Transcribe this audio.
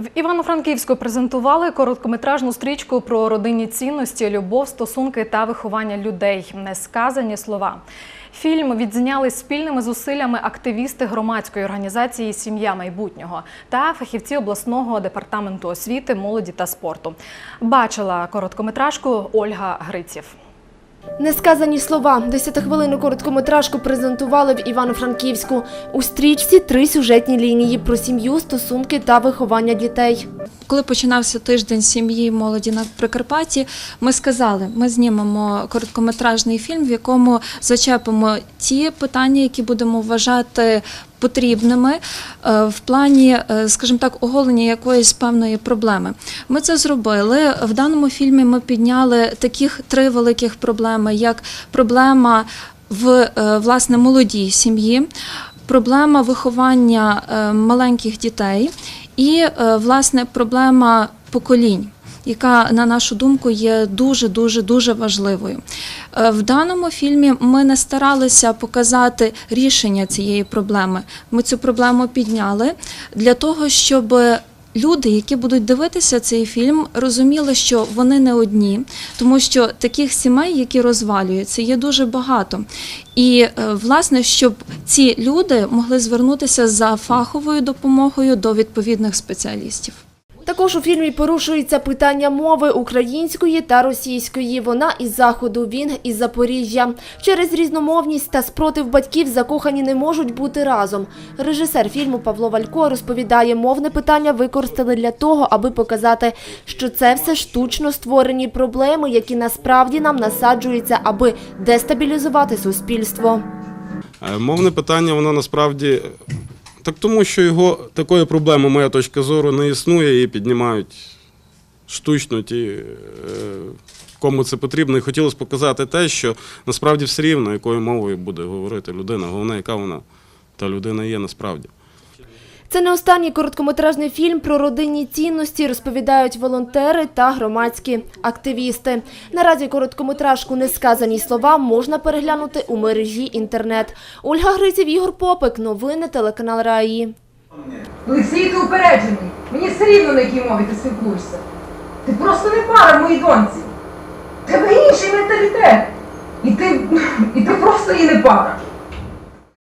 В Івано-Франківську презентували короткометражну стрічку про родинні цінності, любов, стосунки та виховання людей. Несказані слова. Фільм відзняли спільними зусиллями активісти громадської організації Сім'я майбутнього та фахівці обласного департаменту освіти, молоді та спорту. Бачила короткометражку Ольга Гриців. Несказані слова. Десятихвилинну короткометражку презентували в Івано-Франківську. У стрічці три сюжетні лінії про сім'ю, стосунки та виховання дітей. Коли починався тиждень сім'ї молоді на Прикарпатті, ми сказали, ми знімемо короткометражний фільм, в якому зачепимо ті питання, які будемо вважати потрібними е, в плані, е, скажімо так, оголення якоїсь певної проблеми. Ми це зробили. В даному фільмі ми підняли таких три великих проблеми, як проблема в е, власне молодій сім'ї, проблема виховання маленьких дітей і власне проблема поколінь. Яка, на нашу думку, є дуже дуже дуже важливою. Е, В даному фільмі ми не старалися показати рішення цієї проблеми. Ми цю проблему підняли для того, щоб люди, які будуть дивитися цей фільм, розуміли, що вони не одні, тому що таких сімей, які розвалюються, є дуже багато. І е, власне, щоб ці люди могли звернутися за фаховою допомогою до відповідних спеціалістів. Також у фільмі порушується питання мови української та російської. Вона із заходу, він із Запоріжжя. Через різномовність та спротив батьків закохані не можуть бути разом. Режисер фільму Павло Валько розповідає, мовне питання використали для того, аби показати, що це все штучно створені проблеми, які насправді нам насаджуються, аби дестабілізувати суспільство. Е, Мовне питання, воно насправді так тому, що його такої проблеми, моя точка зору, не існує і піднімають штучно ті, е, кому це потрібно. І хотілося показати те, що насправді все рівно, якою мовою буде говорити людина, головне, яка вона та людина є насправді. Це не останній короткометражний фільм про родинні цінності, розповідають волонтери та громадські активісти. Наразі короткометражку «Несказані слова» можна переглянути у мережі інтернет. Ольга Гриців, Ігор Попик. Новини телеканал Раї. Олексій, ти упереджений. Мені все рівно, на якій мові ти спілкуєшся. Ти просто не пара моїй доньці. Тебе інший менталітет. І ти, і ти просто їй не пара.